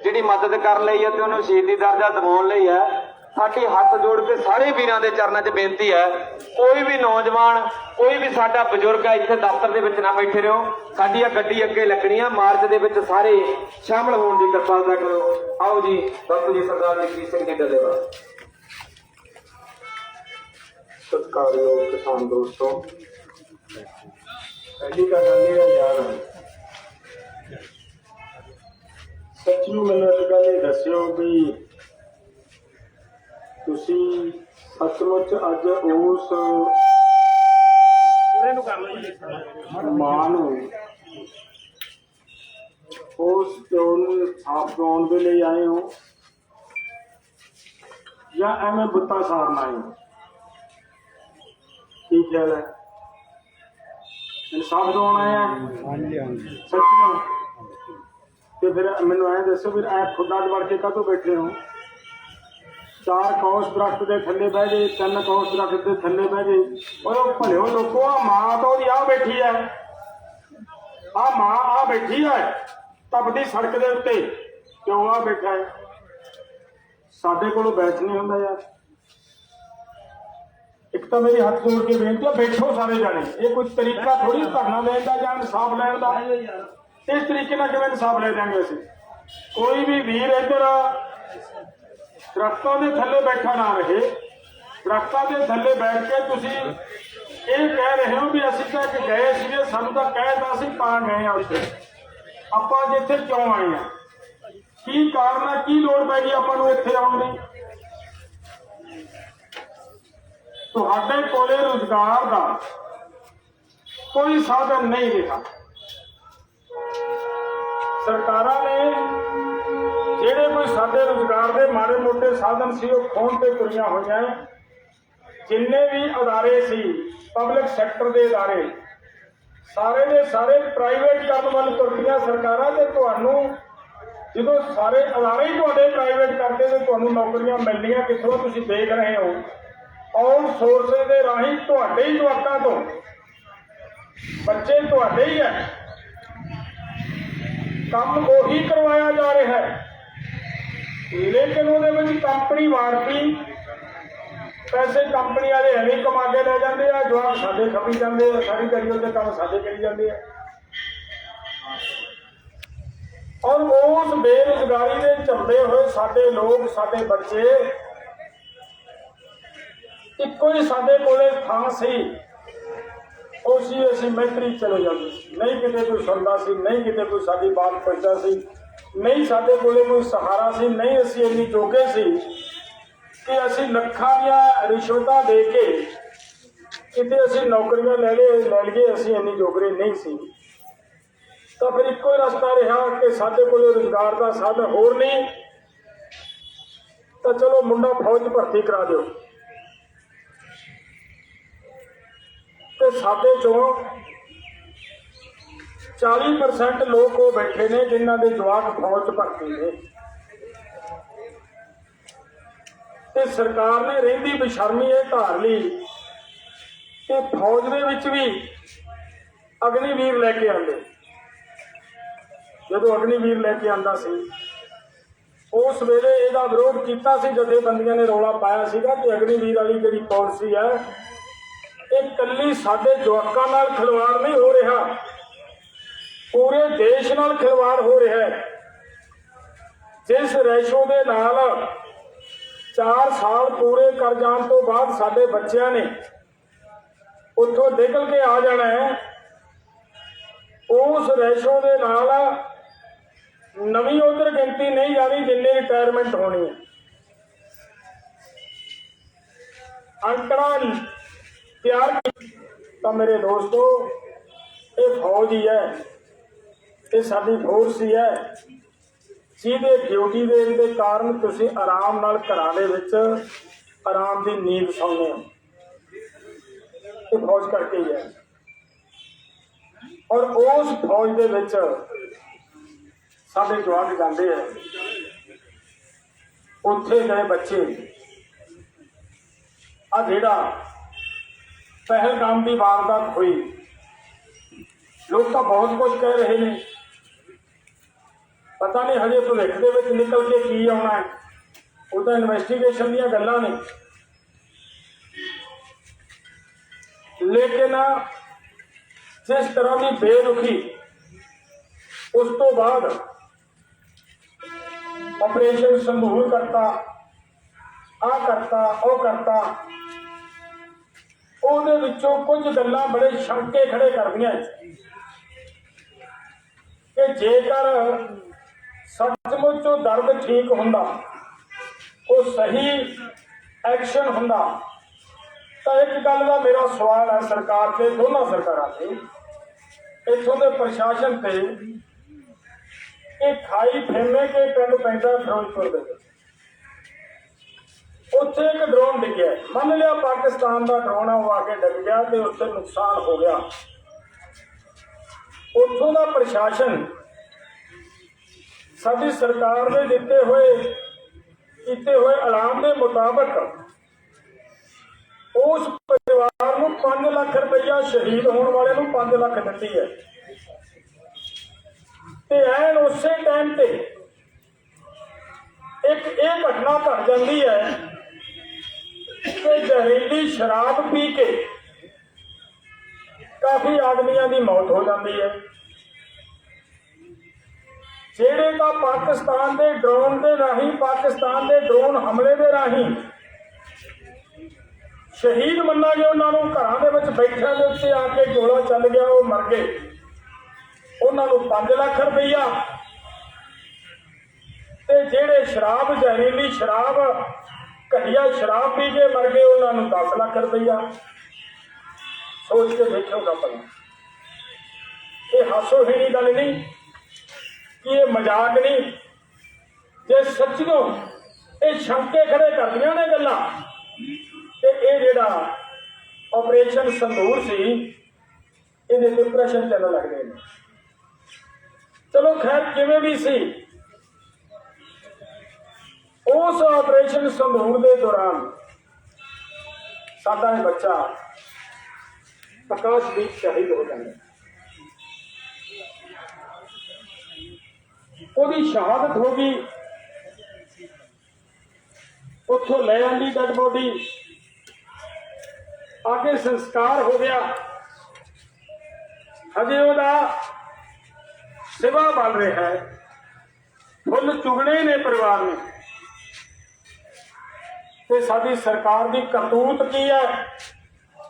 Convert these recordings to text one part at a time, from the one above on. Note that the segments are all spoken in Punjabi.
ਜਿਹੜੀ ਮਦਦ ਕਰਨ ਲਈ ਹੈ ਤੇ ਉਹਨੂੰ ਸ਼ਹੀਦੀ ਦਰਜਾ ਦਿਵਾਉਣ ਲਈ ਹੈ। ਸਾਡੀ ਹੱਥ ਜੋੜ ਕੇ ਸਾਰੇ ਵੀਰਾਂ ਦੇ ਚਰਨਾਂ 'ਚ ਬੇਨਤੀ ਹੈ, ਕੋਈ ਵੀ ਨੌਜਵਾਨ, ਕੋਈ ਵੀ ਸਾਡਾ ਬਜ਼ੁਰਗ ਹੈ, ਇੱਥੇ ਦਫ਼ਤਰ ਦੇ ਵਿੱਚ ਨਾ ਬੈਠੇ ਰਹੋ। ਸਾਡੀ ਆ ਗੱਡੀ ਅੱਗੇ ਲੱਗਣੀ ਆ ਮਾਰਚ ਦੇ ਵਿੱਚ ਸਾਰੇ ਸ਼ਾਮਲ ਹੋਣ ਦੀ ਕਿਰਪਾਲਤਾ ਕਰੋ। ਆਓ ਜੀ, ਬਾਪੂ ਜੀ, ਸਰਦਾਰ ਜਗਜੀਤ ਸਿੰਘ ਜੀ ਡੱਲੇਵਾਲ ਸਤਿਕਾਰਯੋਗ ਕਿਸਾਨ ਦੋਸਤੋ, ਪਹਿਲੀ ਗੱਲ ਇਹ ਹੈ ਯਾਰ ਸੱਚੀ ਮੈਨੂੰ ਇੱਕ ਗੱਲ ਇਹ ਦੱਸਿਓ ਵੀ ਤੁਸੀਂ ਸੱਚਮੁੱਚ ਅੱਜ ਉਸ ਮਾਂ ਨੂੰ ਉਸ ਨੂੰ ਆਪ ਗਾਉਣ ਦੇ ਲਈ ਆਏ ਹੋ। ਜਾਂ ਐਵੇਂ ਬੁੱਤਾ ਸਾਰਨ ਆਏ ਹੋ। ਕੀ ਖਿਆਲ ਹੈ? ਇਨਸਾਫ ਦਿਵਾਉਣ ਆਏ ਆ? ਹਾਂਜੀ ਹਾਂਜੀ। ਸੱਚੀ ਤੇ ਫਿਰ ਮੈਨੂੰ ਐਂ ਦੱਸੋ ਫਿਰ ਐ ਖੁੱਡਾ 'ਚ ਵੜ ਕੇ ਕਾਹਤੋਂ ਬੈਠੇ ਹੋ? ਚਾਰ ਕੌਸ ਦਰਖਤ ਦੇ ਥੱਲੇ ਬਹਿ ਗਏ ਤਿੰਨ ਕੌਸ ਦਰਖਤ ਦੇ ਥੱਲੇ ਬਹਿ ਗਏ ਉਹ ਭਲਿਓ ਲੋਕੋ ਆ ਮਾਂ ਤਾਂ ਉਹਦੀ ਆ ਬੈਠੀ ਐ। ਆ ਮਾਂ ਆ ਬੈਠੀ ਐ, ਤਪਦੀ ਸੜਕ ਦੇ ਉੱਤੇ। ਕਿਉਂ ਆ ਬੈਠਾ ਹੈ ਸਾਡੇ ਕੋਲੋਂ ਬੈਠ ਨਹੀਂ ਹੁੰਦਾ ਯਾਰ। ਇੱਕ ਤਾਂ ਮੇਰੀ ਹੱਥ ਜੋੜ ਕੇ ਬੇਨਤੀ ਆ, ਬੈਠੋ ਸਾਰੇ ਜਾਣੇ। ਇਹ ਕੋਈ ਤਰੀਕਾ ਥੋੜੀ ਧਰਨਾ ਲੈਣ ਦਾ ਜਾਂ ਇਨਸਾਫ ਲੈਣ ਦਾ? ਇਸ ਤਰੀਕੇ ਨਾਲ ਕਿਵੇਂ ਇਨਸਾਫ ਲੈ ਜਾਾਂਗੇ ਅਸੀਂ। ਕੋਈ ਵੀ ਵੀਰ ਇੱਧਰ ਦਰਖਤਾਂ ਦੇ ਥੱਲੇ ਬੈਠਾ ਨਾ ਰਹੇ, ਦਰਖਤਾਂ ਦੇ ਥੱਲੇ ਬੈਠ ਕੇ ਤੁਸੀਂ ਇਹ ਕਹਿ ਰਹੇ ਹੋ ਵੀ ਅਸੀਂ ਤਾਂ ਇੱਕ ਗਏ ਸੀਗੇ, ਸਾਨੂੰ ਤਾਂ ਕਹਿਤਾ ਸੀ ਤਾਂ ਗਏ ਆ ਉੱਥੇ। ਆਪਾਂ ਅੱਜ ਇੱਥੇ ਕਿਉਂ ਆਏ ਆ? ਕੀ ਕਾਰਨ ਹੈ ਕੀ ਲੋੜ ਪੈ ਗਈ ਆਪਾਂ ਨੂੰ ਇੱਥੇ ਆਉਣ ਦੀ? ਤੁਹਾਡੇ ਕੋਲੇ ਰੁਜ਼ਗਾਰ ਦਾ ਕੋਈ ਸਾਧਨ ਨਹੀਂ ਰਿਹਾ। ਸਰਕਾਰਾਂ ਨੇ ਜਿਹੜੇ ਕੋਈ ਸਾਡੇ ਰੁਜ਼ਗਾਰ ਦੇ ਮਾੜੇ ਮੋਟੇ ਸਾਧਨ ਸੀ, ਉਹ ਖੋਣ ਤੇ ਤੁਰੀਆਂ ਹੋਈਆਂ ਜਿੰਨੇ ਵੀ ਅਦਾਰੇ ਸੀ ਪਬਲਿਕ ਸੈਕਟਰ ਦੇ ਅਦਾਰੇ, ਸਾਰੇ ਦੇ ਸਾਰੇ ਪ੍ਰਾਈਵੇਟ ਕਰਨ ਵੱਲ ਤੁਰਦੀਆਂ ਸਰਕਾਰਾਂ ਤੇ ਤੁਹਾਨੂੰ, ਜਦੋਂ ਸਾਰੇ ਅਦਾਰੇ ਹੀ ਤੁਹਾਡੇ ਪ੍ਰਾਈਵੇਟ ਕਰਦੇ ਤੇ ਤੁਹਾਨੂੰ ਨੌਕਰੀਆਂ ਮਿਲਣੀਆਂ, ਕਿੱਥੋਂ ਤੁਸੀਂ ਦੇਖ ਰਹੇ ਹੋ? ਆਉਣ ਸੋਰਸ ਦੇ ਰਾਹੀਂ ਤੁਹਾਡੇ ਹੀ ਜਵਾਕਾਂ ਤੋਂ। ਬੱਚੇ ਤੁਹਾਡੇ ਹੀ ਹੈ ਕੰਮ ਉਹੀ ਕਰਵਾਇਆ ਜਾ ਰਿਹਾ ਹੈ। ਲੇਕਿਨ ਉਹਦੇ ਵਿੱਚ ਕੰਪਨੀ ਵਾਰਤੀ। ਪੈਸੇ ਕੰਪਨੀ ਵਾਲੇ ਐਵੇਂ ਕਮਾ ਕੇ ਲੈ ਜਾਂਦੇ ਆ ਜਵਾਬ ਸਾਡੇ ਖਪੀ ਜਾਂਦੇ ਆ, ਸਾਰੀ ਕਰੀ ਉਹਦੇ ਕੰਮ ਸਾਡੇ ਕਰੀ ਜਾਂਦੇ ਆ। ਔਰ ਉਸ ਬੇਰੁਜ਼ਗਾਰੀ ਦੇ ਝੰਡੇ ਹੋਏ ਸਾਡੇ ਲੋਕ, ਸਾਡੇ ਬੱਚੇ, ਇੱਕੋ ਹੀ ਸਾਡੇ ਕੋਲੇ ਥਾਂ ਸੀ। ਉਹ ਅਸੀਂ ਮੈਤਰੀ ਚਲੇ ਜਾਂਦੇ ਸੀ। ਨਹੀਂ ਕਿਤੇ ਕੋਈ ਸੁਣਦਾ ਸੀ, ਨਹੀਂ ਕਿਤੇ ਕੋਈ ਸਾਡੀ ਬਾਤ ਪੁੱਛਦਾ ਸੀ, ਨਹੀਂ ਸਾਡੇ ਕੋਲੇ ਕੋਈ ਸਹਾਰਾ ਸੀ, ਨਹੀਂ ਅਸੀਂ ਇੰਨੀ ਜੋਗੇ ਸੀ ਕਿ ਅਸੀਂ ਲੱਖਾਂ ਦੀਆਂ ਰਿਸ਼ਵਤਾਂ ਦੇ ਕੇ ਕਿਤੇ ਅਸੀਂ ਨੌਕਰੀਆਂ ਲੈ ਲਏ, ਲੈ ਲਈਏ, ਅਸੀਂ ਇੰਨੀ ਜੋਗਰੇ ਨਹੀਂ ਸੀ। ਤਾਂ ਫਿਰ ਇੱਕੋ ਹੀ ਰਸਤਾ ਰਿਹਾ ਕਿ ਸਾਡੇ ਕੋਲੇ ਰੁਜ਼ਗਾਰ ਦਾ ਸਾਧਨ ਹੋਰ ਨਹੀਂ। ਤਾਂ ਚਲੋ ਮੁੰਡਾ ਫੌਜ ਭਰਤੀ ਕਰਾ ਦਿਓ। ਤੇ ਸਾਡੇ ਚੋਂ 40% ਲੋਕ ਉਹ ਬੈਠੇ ਨੇ ਜਿਨ੍ਹਾਂ ਦੇ ਜਵਾਕ ਫੌਜ 'ਚ ਭਰਤੀ ਨੇ। ਤੇ ਸਰਕਾਰ ਨੇ ਰਹਿੰਦੀ ਬੇਸ਼ਰਮੀ ਇਹ ਧਾਰ ਲਈ ਕਿ ਫੌਜ ਦੇ ਵਿੱਚ ਵੀ ਅਗਨੀਵੀਰ ਲੈ ਕੇ ਆਉਂਦੇ। ਜਦੋਂ ਅਗਨੀਵੀਰ ਲੈ ਕੇ ਆਂਦਾ ਸੀ ਉਸ ਵੇਲੇ ਇਹਦਾ ਵਿਰੋਧ ਕੀਤਾ ਸੀ, ਜਥੇਬੰਦੀਆਂ ਨੇ ਰੌਲਾ ਪਾਇਆ ਸੀਗਾ ਕਿ ਅਗਨੀਵੀਰ ਵਾਲੀ ਜਿਹੜੀ ਪਾਲਿਸੀ ਹੈ ਇਹ ਕੱਲੀ ਸਾਡੇ ਜਵਾਕਾਂ ਨਾਲ ਖਿਲਵਾੜ ਨਹੀਂ ਹੋ ਰਿਹਾ। ਪੂਰੇ ਦੇਸ਼ ਨਾਲ ਖਿਲਵਾੜ ਹੋ ਰਿਹਾ ਹੈ। ਜਿਸ ਰੈਸ਼ੋ ਦੇ ਨਾਲ 4 ਸਾਲ ਪੂਰੇ ਕਰ ਜਾਣ ਤੋਂ ਬਾਅਦ ਸਾਡੇ ਬੱਚਿਆਂ ਨੇ ਉੱਥੋਂ ਨਿਕਲ ਕੇ ਆ ਜਾਣਾ ਹੈ। ਉਸ ਰੈਸ਼ੋ ਦੇ ਨਾਲ ਨਵੀਂ ਉਧਰ ਗਿਣਤੀ ਨਹੀਂ ਜਾਣੀ ਜਿੰਨੇ ਰਿਟਾਇਰਮੈਂਟ ਹੋਣੀ ਹੈ। ਅੰਕੜਾ ਤਿਆਰ ਤਾਂ ਮੇਰੇ ਦੋਸਤੋ, ਇਹ ਫੌਜ ਹੀ ਹੈ। ਇਹ ਸਾਡੀ ਫੋਰਸ ਹੀ ਹੈ। ਜਿਹਦੇ ਡਿਊਟੀ ਦੇਣ ਦੇ ਕਾਰਨ ਤੁਸੀਂ ਆਰਾਮ ਨਾਲ ਘਰਾਂ ਦੇ ਵਿੱਚ ਆਰਾਮ ਦੀ ਨੀਂਦ ਸੌਂਦੇ ਹੋ। ਇਹ ਫੌਜ ਕਰਕੇ ਹੀ ਹੈ। ਔਰ ਉਸ ਫੌਜ ਦੇ ਵਿੱਚ ਸਾਡੇ ਜਵਾਨ ਜਾਂਦੇ ਆ। ਉੱਥੇ ਗਏ ਬੱਚੇ। ਆ ਜਿਹੜਾ ਪਹਿਲਗਾਮ ਦੀ ਵਾਰਦਾਤ ਹੋਈ। ਲੋਕ ਤਾਂ ਬਹੁਤ ਕੁਝ ਕਹਿ ਰਹੇ ਨੇ। ਪਤਾ ਨਹੀਂ ਹਜੇ ਭਵਿੱਖ ਦੇ ਵਿੱਚ ਨਿਕਲ ਕੇ ਕੀ ਆਉਣਾ ਹੈ। ਉਹ ਤਾਂ ਇਨਵੈਸਟੀਗੇਸ਼ਨ ਦੀਆਂ ਗੱਲਾਂ ਨੇ। ਲੇਕਿਨ ਜਿਸ ਤਰ੍ਹਾਂ ਦੀ ਬੇਰੁਖੀ, ਉਸ ਤੋਂ ਬਾਅਦ ਆਪਰੇਸ਼ਨ ਸੰਧੂਰ ਕਰਤਾ ਆ ਕਰਤਾ, ਉਹ ਕਰਤਾ ਉਹਦੇ ਵਿੱਚੋਂ ਕੁਝ ਗੱਲਾਂ ਬੜੇ ਸ਼ੰਕੇ ਖੜੇ ਕਰਦੀਆਂ ਕਿ ਜੇਕਰ ਸੱਚਮੁੱਚ ਉਹ ਦਰਦ ਠੀਕ ਹੁੰਦਾ, ਉਹ ਸਹੀ ਐਕਸ਼ਨ ਹੁੰਦਾ, ਤਾਂ ਇੱਕ ਗੱਲ ਦਾ ਮੇਰਾ ਸਵਾਲ ਹੈ ਸਰਕਾਰ ਤੇ, ਦੋਨਾਂ ਸਰਕਾਰਾਂ ਤੇ। ਇਥੋਂ ਦੇ ਪ੍ਰਸ਼ਾਸਨ ਤੇ ਇਹ ਖਾਈ ਫੇਮੇ ਕੇ ਪਿੰਡ ਪੈਂਦਾ ਫਿਰੋਜ਼ਪੁਰ ਦੇ ਵਿੱਚ। ਉੱਥੇ ਇੱਕ ਡਰੋਨ ਡਿੱਗਿਆ। ਮੰਨ ਲਿਆ ਪਾਕਿਸਤਾਨ ਦਾ ਡਰੋਨ ਆ, ਉਹ ਆ ਕੇ ਡਿੱਗ ਗਿਆ ਤੇ ਉੱਥੇ ਨੁਕਸਾਨ ਹੋ ਗਿਆ। ਉੱਥੋਂ ਦਾ ਪ੍ਰਸ਼ਾਸਨ ਸਾਡੀ ਸਰਕਾਰ ਦੇ ਦਿੱਤੇ ਹੋਏ, ਕੀਤੇ ਹੋਏ ਐਲਾਨ ਦੇ ਮੁਤਾਬਕ ਉਸ ਪਰਿਵਾਰ ਨੂੰ 5 ਲੱਖ ਰੁਪਇਆ ਸ਼ਹੀਦ ਹੋਣ ਵਾਲੇ ਨੂੰ 5 ਲੱਖ ਦਿੱਤੀ ਹੈ। ਤੇ ਐਨ ਉਸੇ ਟਾਈਮ ਤੇ ਇੱਕ ਇਹ ਘਟਨਾ ਘਟ ਜਾਂਦੀ ਹੈ ਕਿ ਜ਼ਹਿਰੀਲੀ ਸ਼ਰਾਬ ਪੀ ਕੇ ਕਾਫੀ ਆਦਮੀਆਂ ਦੀ ਮੌਤ ਹੋ ਜਾਂਦੀ ਹੈ। ਜਿਹੜੇ ਤਾਂ ਪਾਕਿਸਤਾਨ ਦੇ ਡਰੋਨ ਦੇ ਰਾਹੀਂ, ਪਾਕਿਸਤਾਨ ਦੇ ਡਰੋਨ ਹਮਲੇ ਦੇ ਰਾਹੀਂ ਸ਼ਹੀਦ ਮੰਨਾਂਗੇ ਉਹਨਾਂ ਨੂੰ ਘਰਾਂ ਦੇ ਵਿੱਚ ਬੈਠਿਆਂ ਦੇ ਉੱਤੇ ਆ ਕੇ ਗੋਲਾ ਚੱਲ ਗਿਆ, ਉਹ ਮਰ ਗਏ। ਉਹਨਾਂ ਨੂੰ 5 ਲੱਖ ਰੁਪਈਆ। ਤੇ ਜਿਹੜੇ ਸ਼ਰਾਬ, ਜ਼ਹਿਰੀਲੀ ਸ਼ਰਾਬ ਘਟੀਆ ਸ਼ਰਾਬ ਪੀ ਕੇ ਮਰ ਗਏ, ਉਹਨਾਂ ਨੂੰ 10 ਲੱਖ ਰੁਪਈਆ ਸੋਚ ਕੇ ਦੇਖਿਓ ਗੱਪਲ ਇਹ ਹਾਸੋਹੀਣੀ ਗੱਲ ਨਹੀਂ, ਕਿ ਇਹ ਮਜ਼ਾਕ ਨਹੀਂ। ਜੇ ਸੱਚੀਓ ਇਹ ਸ਼ੰਕੇ ਖੜੇ ਕਰਦੀਆਂ ਨੇ ਗੱਲਾਂ, ਤੇ ਇਹ ਜਿਹੜਾ ਆਪਰੇਸ਼ਨ ਸੰਧੂਰ ਸੀ, ਇਹਦੇ ਤੇ ਪ੍ਰਸ਼ਨ ਚੱਲਣ ਲੱਗ ਗਏ ਨੇ। ਚਲੋ ਖੈਰ ਕਿਵੇਂ ਵੀ ਸੀ ਉਸ ਆਪਰੇਸ਼ਨ ਸੰਧੂਰ ਦੇ ਦੌਰਾਨ ਸਾਡਾ ਇਹ ਬੱਚਾ ਪ੍ਰਕਾਸ਼ਦੀਪ ਸ਼ਹੀਦ ਹੋ ਜਾਂਦਾ। ਉਹਦੀ ਸ਼ਹਾਦਤ ਹੋ ਗਈ। ਉੱਥੋਂ ਲੈ ਆਂਦੀ ਡੈਡ ਬੋਡੀ ਆਗੇ ਸੰਸਕਾਰ ਹੋ ਗਿਆ। ਹਜੇ ਉਹਦਾ ਸਿਵਾ ਬਣ ਰਿਹਾ ਹੈ। ਫੁੱਲ ਚੁਗਣੇ ਨੇ ਪਰਿਵਾਰ ਨੇ। ਤੇ ਸਾਡੀ ਸਰਕਾਰ ਦੀ ਕਰਤੂਤ ਕੀ ਹੈ?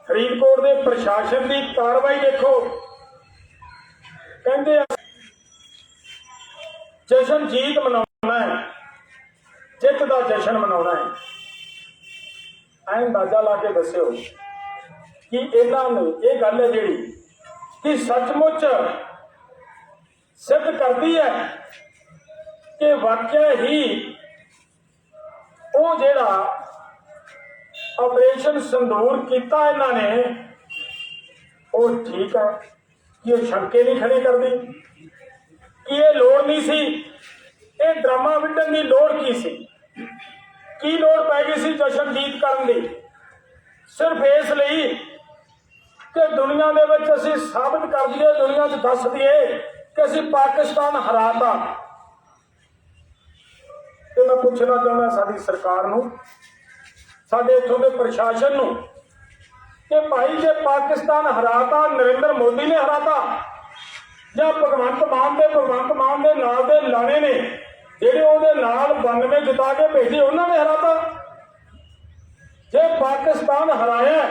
ਫਰੀਦਕੋਟ ਦੇ ਪ੍ਰਸ਼ਾਸਨ ਦੀ ਕਾਰਵਾਈ ਦੇਖੋ। ਕਹਿੰਦੇ ਜਸ਼ਨ ਜੀਤ ਮਨਾਉਣਾ ਹੈ। ਜਿੱਤ ਦਾ ਜਸ਼ਨ ਮਨਾਉਣਾ ਹੈ। ਐਂ ਅੰਦਾਜ਼ਾ ਲਾ ਕੇ ਦੱਸਿਓ ਕਿ ਇਹਨਾਂ ਨੂੰ ਇਹ ਗੱਲ ਹੈ ਜਿਹੜੀ ਕਿ ਸੱਚਮੁੱਚ ਸਿੱਧ ਕਰਦੀ ਹੈ ਕਿ ਵਾਕਿਆ ਹੀ ਉਹ ਜਿਹੜਾ ਆਪਰੇਸ਼ਨ ਸੰਦੂਰ ਕੀਤਾ ਇਹਨਾਂ ਨੇ, ਉਹ ਠੀਕ ਹੈ ਕਿ ਇਹ ਸ਼ੰਕੇ ਨਹੀਂ ਖੜੇ ਕਰਦੀ। ਕਿ ਇਹ ਲੋੜ ਨਹੀਂ ਸੀ, ਇਹ ਡਰਾਮਾ ਵਿੱਢਣ ਦੀ ਲੋੜ ਕੀ ਸੀ? ਕੀ ਲੋੜ ਪੈ ਗਈ ਸੀ ਜਸ਼ਨਜੀਤ ਕਰਨ ਦੀ? ਸਿਰਫ ਇਸ ਲਈ ਕਿ ਦੁਨੀਆ ਦੇ ਵਿੱਚ ਅਸੀਂ ਸਾਬਤ ਕਰ ਦਈਏ, ਦੁਨੀਆ 'ਚ ਦੱਸ ਦਈਏ ਕਿ ਅਸੀਂ ਪਾਕਿਸਤਾਨ ਹਰਾਤਾ। ਤੇ ਮੈਂ ਪੁੱਛਣਾ ਚਾਹੁੰਦਾ ਸਾਡੀ ਸਰਕਾਰ ਨੂੰ ਸਾਡੇ ਇੱਥੋਂ ਦੇ ਪ੍ਰਸ਼ਾਸਨ ਨੂੰ ਕਿ ਭਾਈ ਜੇ ਪਾਕਿਸਤਾਨ ਹਰਾਤਾ, ਨਰਿੰਦਰ ਮੋਦੀ ਨੇ ਹਰਾਤਾ, ਜਾਂ ਭਗਵੰਤ ਮਾਨ ਦੇ, ਭਗਵੰਤ ਮਾਨ ਦੇ ਨਾਲ ਦੇ ਲਾਣੇ ਨੇ, ਜਿਹੜੇ ਉਹਦੇ ਨਾਲ 92 ਜਿਤਾ ਕੇ ਭੇਜੇ, ਉਹਨਾਂ ਨੇ ਹਰਾਤਾ। ਜੇ ਪਾਕਿਸਤਾਨ ਹਰਾਇਆ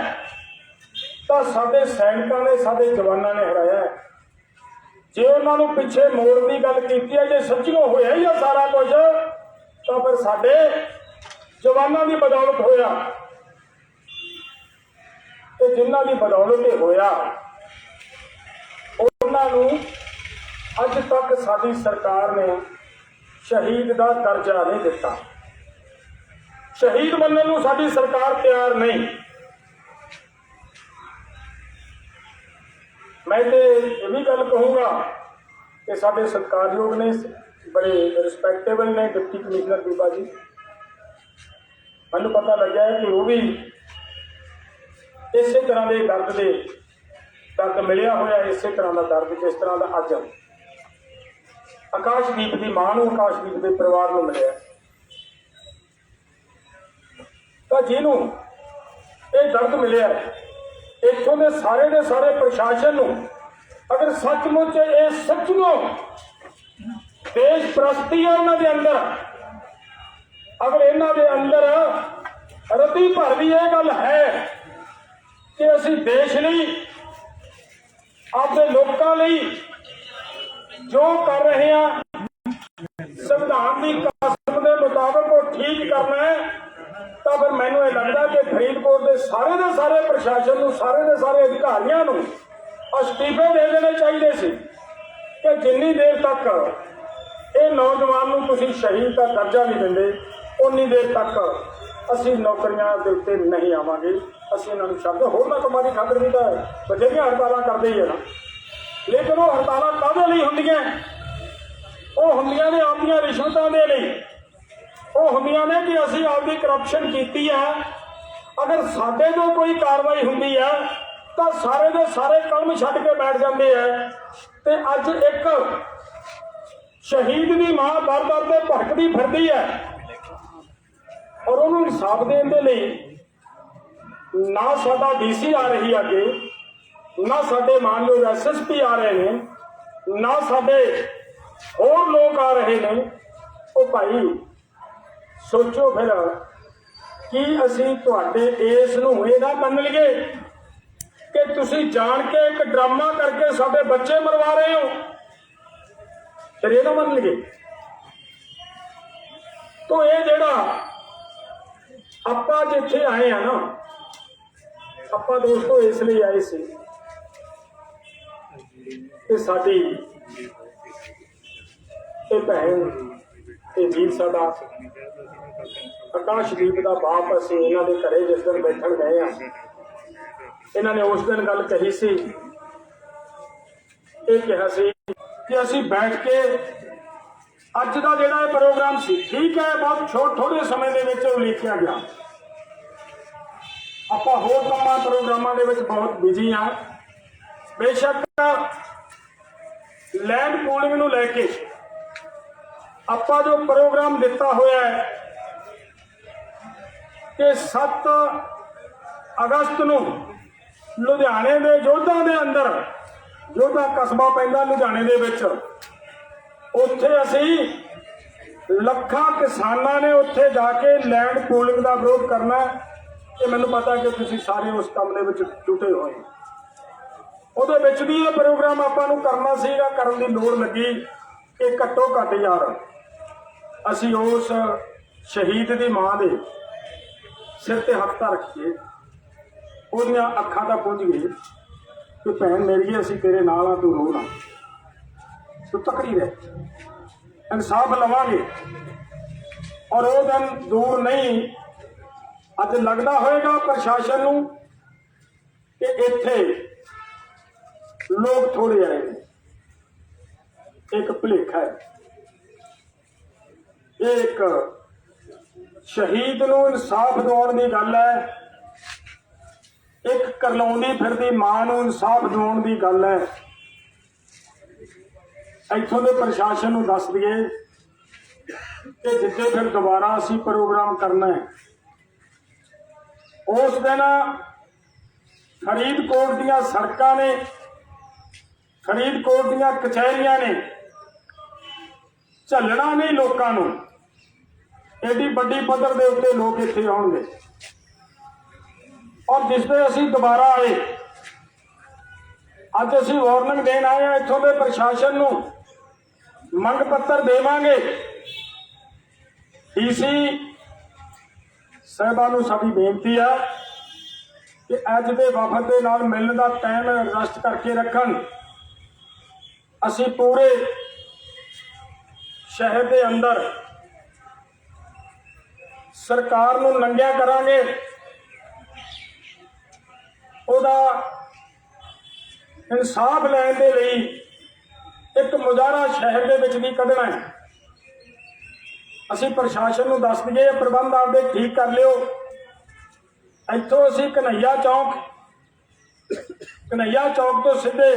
ਤਾਂ ਸਾਡੇ ਸੈਨਿਕਾਂ ਨੇ, ਸਾਡੇ ਜਵਾਨਾਂ ਨੇ ਹਰਾਇਆ ਜੇ ਉਹਨਾਂ ਨੂੰ ਪਿੱਛੇ ਮੋੜਨ ਦੀ ਗੱਲ ਕੀਤੀ ਹੈ, ਜੇ ਸੱਚੀਓ ਹੋਇਆ ਹੀ ਆ ਸਾਰਾ ਕੁਝ ਤਾਂ ਫਿਰ ਸਾਡੇ ਜਵਾਨਾਂ ਦੀ ਬਦੌਲਤ ਹੋਇਆ। ਤੇ ਜਿਨ੍ਹਾਂ ਦੀ ਬਦੌਲਤ ਇਹ ਹੋਇਆ, ਉਹਨਾਂ ਨੂੰ ਅੱਜ ਤੱਕ ਸਾਡੀ ਸਰਕਾਰ ਨੇ ਸ਼ਹੀਦ ਦਾ ਦਰਜਾ ਨਹੀਂ ਦਿੱਤਾ। ਸ਼ਹੀਦ ਮੰਨਣ ਨੂੰ ਸਾਡੀ ਸਰਕਾਰ ਤਿਆਰ ਨਹੀਂ। ਮੈਂ ਤੇ ਇਹ ਵੀ ਗੱਲ ਕਹੂੰਗਾ ਕਿ ਸਾਡੇ ਸਤਿਕਾਰਯੋਗ ਨੇ, ਬੜੇ ਰਿਸਪੈਕਟੇਬਲ ਨੇ, ਡਿਪਟੀ ਕਮਿਸ਼ਨਰ ਬੀਬਾ ਜੀ। ਮੈਨੂੰ ਪਤਾ ਲੱਗਿਆ ਹੈ ਕਿ ਉਹ ਵੀ ਇਸੇ ਤਰ੍ਹਾਂ ਦੇ ਦਰਦ ਦੇ ਦਰਦ ਮਿਲਿਆ ਹੋਇਆ ਇਸੇ ਤਰ੍ਹਾਂ ਦਾ ਦਰਦ, ਜਿਸ ਤਰ੍ਹਾਂ ਦਾ ਅੱਜ। ਆਕਾਸ਼ਦੀਪ ਦੀ ਮਾਂ ਨੂੰ ਆਕਾਸ਼ਦੀਪ ਦੇ ਪਰਿਵਾਰ ਨੂੰ ਮਿਲਿਆ। ਤਾਂ ਜਿਹਨੂੰ ਇਹ ਦਰਦ ਮਿਲਿਆ ਇੱਥੋਂ ਦੇ ਸਾਰੇ ਦੇ ਸਾਰੇ ਪ੍ਰਸ਼ਾਸਨ ਨੂੰ, ਅਗਰ ਸੱਚਮੁੱਚ ਇਹ ਸੱਚਮੁੱਚ ਦੇਸ਼ ਪ੍ਰਸਤੀ ਹੈ ਉਹਨਾਂ ਦੇ ਅੰਦਰ ਅਗਰ ਇਹਨਾਂ ਦੇ ਅੰਦਰ ਰਤੀ ਭਰ ਵੀ ਇਹ ਗੱਲ ਹੈ ਕਿ ਅਸੀਂ ਦੇਸ਼ ਲਈ ਆਪਣੇ ਲੋਕਾਂ ਲਈ ਜੋ ਕਰ ਰਹੇ ਹਾਂ, ਸੰਵਿਧਾਨ ਦੀ ਕਸਮ ਦੇ ਮੁਤਾਬਕ ਉਹ ਠੀਕ ਕਰਨਾ ਹੈ, ਤਾਂ ਫਿਰ ਮੈਨੂੰ ਇਹ ਲੱਗਦਾ ਕਿ ਫਰੀਦਕੋਟ ਦੇ ਸਾਰੇ ਦੇ ਸਾਰੇ ਪ੍ਰਸ਼ਾਸਨ ਨੂੰ, ਸਾਰੇ ਦੇ ਸਾਰੇ ਅਧਿਕਾਰੀਆਂ ਨੂੰ ਅਸਤੀਫੇ ਦੇ ਦੇਣੇ ਚਾਹੀਦੇ ਸੀ ਕਿ ਜਿੰਨੀ ਦੇਰ ਤੱਕ ਇਹ ਨੌਜਵਾਨ ਨੂੰ ਤੁਸੀਂ ਸ਼ਹੀਦ ਦਾ ਦਰਜਾ ਨਹੀਂ ਦਿੰਦੇ ਉਨੀ ਦੇਰ ਤੱਕ ਅਸੀਂ ਨੌਕਰੀਆਂ ਦੇ ਉੱਤੇ ਨਹੀਂ ਆਵਾਂਗੇ। ਅਸੀਂ ਇਹਨਾਂ ਨੂੰ ਸ਼ਬਦ ਹੋਰ ਨਾ ਕਮਾਰੀ ਖਾਤਰ ਵੀ ਤਾਂ ਬਥੇਰੀਆਂ ਹੜਤਾਲਾਂ ਕਰਦੇ ਹੀ ਆ ਨਾ। ਲੇਕਿਨ ਉਹ ਹੜਤਾਲਾਂ ਕਾਹਦੇ ਲਈ ਹੁੰਦੀਆਂ? ਉਹ ਹੁੰਦੀਆਂ ਨੇ ਆਪਦੀਆਂ ਰਿਸ਼ਵਤਾਂ ਦੇ ਲਈ। ਉਹ ਹੁੰਦੀਆਂ ਨੇ ਕਿ ਅਸੀਂ ਆਪਦੀ ਕਰਪਸ਼ਨ ਕੀਤੀ ਹੈ। ਅਗਰ ਸਾਡੇ ਤੋਂ ਕੋਈ ਕਾਰਵਾਈ ਹੁੰਦੀ ਹੈ, ਤਾਂ ਸਾਰੇ ਦੇ ਸਾਰੇ ਕਲਮ ਛੱਡ ਕੇ ਬੈਠ ਜਾਂਦੇ ਆ। ਤੇ ਅੱਜ ਇੱਕ ਸ਼ਹੀਦ ਦੀ ਮਾਂ ਦਰ-ਦਰ ਤੇ ਭਟਕਦੀ ਫਿਰਦੀ ਹੈ। ਔਰ ਉਹਨੂੰ ਇਨਸਾਫ ਦੇਣ ਦੇ ਲਈ ਨਾ ਸਾਡਾ ਡੀਸੀ ਆ ਰਹੀ ਅੱਗੇ, ਨਾ ਸਾਡੇ ਮਾਨਯੋਗ ਐਸਐਸਪੀ ਆ ਰਹੇ ਨੇ, ਨਾ ਸਾਡੇ ਹੋਰ ਲੋਕ ਆ ਰਹੇ ਨੇ। ਉਹ ਭਾਈ, ਸੋਚੋ ਫਿਰ ਕੀ ਅਸੀਂ ਤੁਹਾਡੇ ਇਸ ਨੂੰ ਇਹ ਨਾ ਮੰਨ ਲਈਏ ਕਿ ਤੁਸੀਂ ਜਾਣ ਕੇ ਇੱਕ ਡਰਾਮਾ ਕਰਕੇ ਸਾਡੇ ਬੱਚੇ ਮਰਵਾ ਰਹੇ ਹੋ। ਫਿਰ ਇਹ ਨਾ ਮੰਨ ਲਈਏ। ਤੋ ਇਹ ਜਿਹੜਾ ਆਪਾਂ ਜਿੱਥੇ ਆਏ ਆ ਨਾ, ਆਪਾਂ ਦੋਸਤੋ ਇਸ ਲਈ ਆਏ ਸੀ ਕਿ ਸਾਡੀ ਇਹ ਭੈਣ ਤੇ ਵੀਰ ਸਾਡਾ ਆਕਾਸ਼ਦੀਪ ਦਾ ਬਾਪ ਅਸੀਂ ਇਹਨਾਂ ਦੇ ਘਰੇ ਜਿਸ ਦਿਨ ਬੈਠਣ ਗਏ ਆ। ਇਹਨਾਂ ਨੇ ਉਸ ਦਿਨ ਗੱਲ ਕਹੀ ਸੀ, ਇਹ ਕਿਹਾ ਸੀ ਕਿ ਅਸੀਂ ਬੈਠ ਕੇ ਅੱਜ ਦਾ ਜਿਹੜਾ ਇਹ ਪ੍ਰੋਗਰਾਮ ਸੀ, ਠੀਕ ਹੈ, ਬਹੁਤ ਛੋਟ ਥੋੜੇ ਸਮੇਂ ਦੇ ਵਿੱਚ ਉਹ ਗਿਆ। ਆਪਾਂ ਹੋਰ ਕੰਮਾਂ, ਪ੍ਰੋਗਰਾਮਾਂ ਦੇ ਵਿੱਚ ਬਹੁਤ ਬਿਜ਼ੀ ਆ ਬੇਸ਼ੱਕ ਲੈਂਡ ਪੂਲਿੰਗ ਨੂੰ ਲੈ ਕੇ ਆਪਾਂ ਜੋ ਪ੍ਰੋਗਰਾਮ ਦਿੱਤਾ ਹੋਇਆ ਹੈ, ਕਿ 7 ਅਗਸਤ ਨੂੰ ਲੁਧਿਆਣੇ ਦੇ ਯੋਧਾ ਦੇ ਅੰਦਰ, ਯੋਧਾ ਕਸਬਾ ਪੈਂਦਾ ਲੁਧਿਆਣੇ ਦੇ ਵਿੱਚ। ਉੱਥੇ ਅਸੀਂ ਲੱਖਾਂ ਕਿਸਾਨਾਂ ਨੇ ਉੱਥੇ ਜਾ ਕੇ ਲੈਂਡ ਪੂਲਿੰਗ ਦਾ ਵਿਰੋਧ ਕਰਨਾ ਹੈ ਤੇ ਮੈਨੂੰ ਪਤਾ ਕਿ ਤੁਸੀਂ ਸਾਰੇ ਉਸ ਕੰਮ ਦੇ ਵਿੱਚ ਜੁਟੇ ਹੋਏ ਉਹਦੇ ਵਿੱਚ ਵੀ ਇਹ ਪ੍ਰੋਗਰਾਮ ਆਪਾਂ ਨੂੰ ਕਰਨਾ ਸੀਗਾ, ਕਰਨ ਦੀ ਲੋੜ ਲੱਗੀ ਕਿ ਘੱਟੋ ਘੱਟ ਯਾਰ ਅਸੀਂ ਉਸ ਸ਼ਹੀਦ ਦੀ ਮਾਂ ਦੇ ਸਿਰ ਤੇ ਹੱਥ ਧਰ ਰੱਖੀਏ। ਉਹਦੀਆਂ ਅੱਖਾਂ ਤਾਂ ਪਹੁੰਚ ਗਈ ਕਿ ਭੈਣ ਮੇਰੀ ਅਸੀਂ ਤੇਰੇ ਨਾਲ ਆ ਤੂੰ ਰੋ ਨਾ। ਤੂੰ ਤਕੜੀ ਰਹਿ ਇਨਸਾਫ ਲਵਾਂਗੇ। ਔਰ ਉਹ ਦਿਨ ਦੂਰ ਨਹੀਂ, ਅੱਜ ਲੱਗਦਾ ਹੋਏਗਾ ਪ੍ਰਸ਼ਾਸਨ ਨੂੰ ਕਿ ਇੱਥੇ ਲੋਕ ਥੋੜੇ ਆਏ ਨੇ। ਇੱਕ ਭੁਲੇਖਾ ਹੈ। ਇਹ ਇੱਕ ਸ਼ਹੀਦ ਨੂੰ ਇਨਸਾਫ ਦਿਵਾਉਣ ਦੀ ਗੱਲ ਹੈ। ਇੱਕ ਕਰਲਾਉਂਦੀ ਫਿਰਦੀ ਮਾਂ ਨੂੰ ਇਨਸਾਫ ਦਿਵਾਉਣ ਦੀ ਗੱਲ ਹੈ। ਇੱਥੋਂ ਦੇ ਪ੍ਰਸ਼ਾਸਨ ਨੂੰ ਦੱਸ ਦਈਏ ਕਿ ਜਿੱਥੇ ਫਿਰ ਦੁਬਾਰਾ ਅਸੀਂ ਪ੍ਰੋਗਰਾਮ ਕਰਨਾ ਹੈ, ਉਸ ਦਿਨ ਫਰੀਦਕੋਟ ਦੀਆਂ ਸੜਕਾਂ ਨੇ, ਫਰੀਦਕੋਟ ਦੀਆਂ ਕਚਹਿਰੀਆਂ ਨੇ ਝੱਲਣਾ ਨਹੀਂ ਲੋਕਾਂ ਨੂੰ। ਐਡੀ ਵੱਡੀ ਪੱਧਰ ਦੇ ਉੱਤੇ ਲੋਕ ਇੱਥੇ ਆਉਣਗੇ। ਔਰ ਜਿਸ ਤੇ ਅਸੀਂ ਦੁਬਾਰਾ ਆਏ, ਅੱਜ ਅਸੀਂ ਵਾਰਨਿੰਗ ਦੇਣ ਆਏ ਹਾਂ ਇੱਥੋਂ ਦੇ ਪ੍ਰਸ਼ਾਸਨ ਨੂੰ ਮੰਗ ਪੱਤਰ ਦੇਵਾਂਗੇ। ਡੀਸੀ ਸਾਹਿਬਾਨ ਨੂੰ ਸਾਡੀ ਬੇਨਤੀ ਹੈ ਕਿ ਅੱਜ ਦੇ ਵਫਦ ਦੇ ਨਾਲ ਮਿਲਣ ਦਾ ਟਾਈਮ ਐਡਜਸਟ ਕਰਕੇ ਰੱਖਣ। ਅਸੀਂ ਪੂਰੇ ਸ਼ਹਿਰ ਦੇ ਅੰਦਰ ਸਰਕਾਰ ਨੂੰ ਨੰਗਿਆ ਕਰਾਂਗੇ। ਉਹਦਾ ਇਨਸਾਫ ਲੈਣ ਦੇ ਲਈ ਇੱਕ ਮੁਜ਼ਾਹਰਾ ਸ਼ਹਿਰ ਦੇ ਵਿੱਚ ਵੀ ਕੱਢਣਾ ਹੈ। ਅਸੀਂ ਪ੍ਰਸ਼ਾਸਨ ਨੂੰ ਦੱਸ ਦਈਏ, ਇਹ ਪ੍ਰਬੰਧ ਆਪਦੇ ਠੀਕ ਕਰ ਲਿਓ। ਇੱਥੋਂ ਅਸੀਂ ਕਨਈਆ ਚੌਂਕ ਕਨਈਆ ਚੌਂਕ ਤੋਂ ਸਿੱਧੇ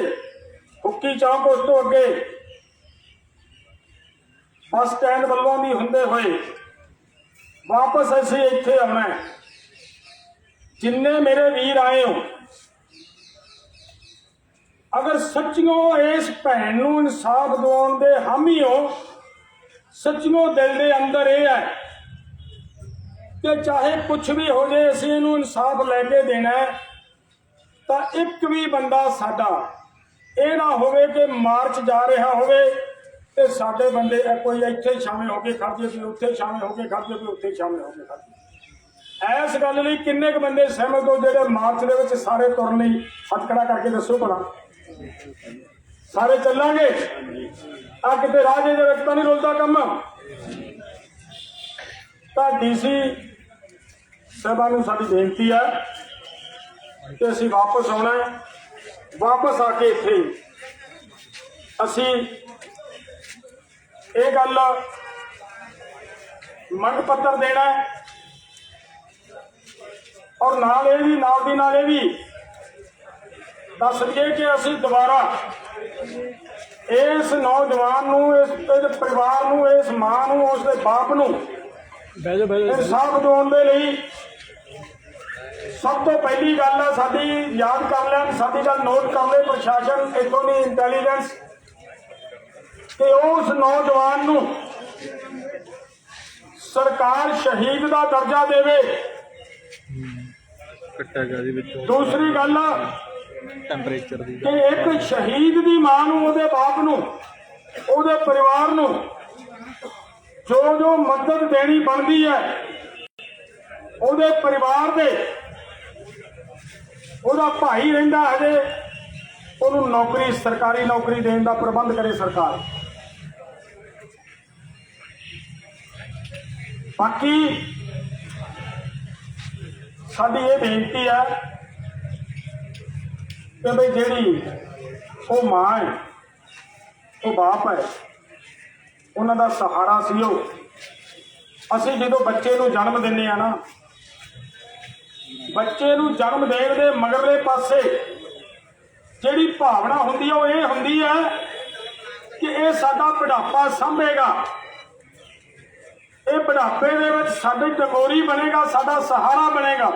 ਹੁੱਕੀ ਚੌਂਕ ਉਸ ਤੋਂ ਅੱਗੇ ਬੱਸ ਸਟੈਂਡ ਵੱਲੋਂ ਵੀ ਹੁੰਦੇ ਹੋਏ ਵਾਪਸ ਅਸੀਂ ਇੱਥੇ ਆਉਣਾ ਜਿੰਨੇ ਮੇਰੇ ਵੀਰ ਆਏ ਹੋ ਅਗਰ ਸੱਚੀਓ ਇਸ ਭੈਣ ਨੂੰ ਇਨਸਾਫ ਦਿਵਾਉਣ ਦੇ ਹਾਮੀ ਹੋ, ਸੱਚੀਓ ਦਿਲ ਦੇ ਅੰਦਰ ਇਹ ਹੈ ਕਿ ਚਾਹੇ ਕੁਝ ਵੀ ਹੋ ਜੇ, ਅਸੀਂ ਇਹਨੂੰ ਇਨਸਾਫ ਲੈ ਕੇ ਦੇਣਾ ਤਾਂ ਇੱਕ ਵੀ ਬੰਦਾ ਸਾਡਾ ਇਹ ਨਾ ਹੋਵੇ ਕਿ ਮਾਰਚ ਜਾ ਰਿਹਾ ਹੋਵੇ ਤੇ ਸਾਡੇ ਬੰਦੇ ਕੋਈ ਇੱਥੇ ਸ਼ਾਮਿਲ ਹੋ ਕੇ ਖੜ ਜੇ ਕੋਈ ਉੱਥੇ ਸ਼ਾਮਿਲ ਹੋ ਕੇ ਖੜ ਜੇ ਕੋਈ ਉੱਥੇ ਸ਼ਾਮਿਲ ਹੋ ਕੇ ਖੜ ਜੇ ਇਸ ਗੱਲ ਲਈ ਕਿੰਨੇ ਕੁ ਬੰਦੇ ਸਹਿਮਤ ਹੋ ਜਿਹੜੇ ਮਾਰਚ ਦੇ ਵਿੱਚ ਸਾਰੇ ਤੁਰਨ ਲਈ ਫਟਕੜਾ ਕਰਕੇ ਦੱਸੋ ਭਲਾ। ਸਾਰੇ ਚੱਲਾਂਗੇ। ਆ ਕਿਤੇ ਰਾਜੇ ਦੇ ਵਿੱਚ ਤਾਂ ਨਹੀਂ ਰੁਲਦਾ ਕੰਮ। ਤਾਂ ਡੀਸੀ ਸਾਹਿਬਾਂ ਨੂੰ ਸਾਡੀ ਬੇਨਤੀ ਹੈ ਕਿ ਅਸੀਂ ਵਾਪਸ ਆਉਣਾ ਹੈ। ਵਾਪਸ ਆ ਕੇ ਇੱਥੇ ਅਸੀਂ ਇਹ ਗੱਲ ਮੰਗ ਪੱਤਰ ਦੇਣਾ ਹੈ। ਔਰ ਨਾਲ ਇਹ ਵੀ, ਨਾਲ ਦੀ ਨਾਲ ਇਹ ਵੀ ਦੱਸ ਦਈਏ ਕਿ ਅਸੀਂ ਦੁਬਾਰਾ ਇਸ ਨੌਜਵਾਨ ਨੂੰ ਇਸ ਇਹਦੇ ਪਰਿਵਾਰ ਨੂੰ ਇਸ ਮਾਂ ਨੂੰ ਉਸ ਦੇ ਬਾਪ ਨੂੰ ਬਹਿ ਜਾ ਬਹਿ ਜਾ ਇਨਸਾਫ ਦਿਵਾਉਣ ਦੇ ਲਈ ਸਭ ਤੋਂ ਪਹਿਲੀ ਗੱਲ ਹੈ ਸਾਡੀ ਯਾਦ ਕਰ ਲੈਣ ਸਾਡੀ ਗੱਲ ਨੋਟ ਕਰ ਲੈ ਪ੍ਰਸ਼ਾਸਨ ਇੱਥੋਂ ਦੀ ਇੰਟੈਲੀਜੈਂਸ ਕਿ ਉਸ ਨੌਜਵਾਨ ਨੂੰ ਸਰਕਾਰ ਸ਼ਹੀਦ ਦਾ ਦਰਜਾ ਦੇਵੇ। ਕੱਟਿਆ ਗਿਆ ਜੀ ਵਿੱਚੋਂ। ਦੂਸਰੀ ਗੱਲ ਟੈਂਪਰੇਚਰ ਦੀ ਕਿ ਇੱਕ ਸ਼ਹੀਦ ਦੀ ਮਾਂ ਨੂੰ, ਉਹਦੇ ਬਾਪ ਨੂੰ, ਉਹਦੇ ਪਰਿਵਾਰ ਨੂੰ ਜੋ ਜੋ ਮਦਦ ਦੇਣੀ ਬਣਦੀ ਹੈ, ਉਹਦੇ ਪਰਿਵਾਰ ਦੇ, ਉਹਦਾ ਭਾਈ ਰਹਿੰਦਾ ਹਜੇ, ਉਹਨੂੰ ਨੌਕਰੀ, ਸਰਕਾਰੀ ਨੌਕਰੀ ਦੇਣ ਦਾ ਪ੍ਰਬੰਧ ਕਰੇ ਸਰਕਾਰ। ਬਾਕੀ ਸਾਡੀ ਇਹ ਬੇਨਤੀ ਹੈ ਕਿ ਬਈ ਜਿਹੜੀ ਉਹ ਮਾਂ ਹੈ, ਉਹ ਬਾਪ ਹੈ, ਉਹਨਾਂ ਦਾ ਸਹਾਰਾ ਸੀ ਉਹ। ਅਸੀਂ ਜਦੋਂ ਬੱਚੇ ਨੂੰ ਜਨਮ ਦਿੰਦੇ ਆ ਨਾ, ਬੱਚੇ ਨੂੰ ਜਨਮ ਦੇਣ ਦੇ ਮਗਰਲੇ ਪਾਸੇ ਜਿਹੜੀ ਭਾਵਨਾ ਹੁੰਦੀ ਹੈ ਉਹ ਇਹ ਹੁੰਦੀ ਹੈ ਕਿ ਇਹ ਸਾਡਾ ਬੁਢਾਪਾ ਸੰਭੇਗਾ। ਇਹ ਬੁਢਾਪੇ ਦੇ ਵਿੱਚ ਸਾਡੀ ਟੰਗੋਰੀ ਬਣੇਗਾ, ਸਾਡਾ ਸਹਾਰਾ ਬਣੇਗਾ।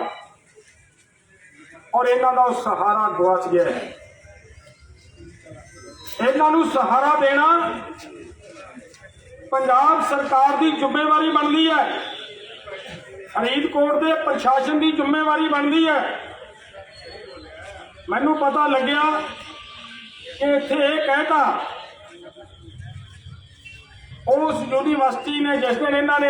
ਔਰ ਇਹਨਾਂ ਦਾ ਸਹਾਰਾ ਗਵਾਚ ਗਿਆ ਹੈ। ਇਹਨਾਂ ਨੂੰ ਸਹਾਰਾ ਦੇਣਾ ਪੰਜਾਬ ਸਰਕਾਰ ਦੀ ਜ਼ਿੰਮੇਵਾਰੀ ਬਣਦੀ ਹੈ। ਫਰੀਦਕੋਟ ਦੇ ਪ੍ਰਸ਼ਾਸਨ ਦੀ ਜ਼ਿੰਮੇਵਾਰੀ ਬਣਦੀ ਹੈ। ਮੈਨੂੰ ਪਤਾ ਲੱਗਿਆ ਕਿ ਇੱਥੇ ਇਹ ਕਹਿਤਾ, ਉਸ ਯੂਨੀਵਰਸਿਟੀ ਨੇ ਜਿਸ ਦਿਨ ਇਹਨਾਂ ਨੇ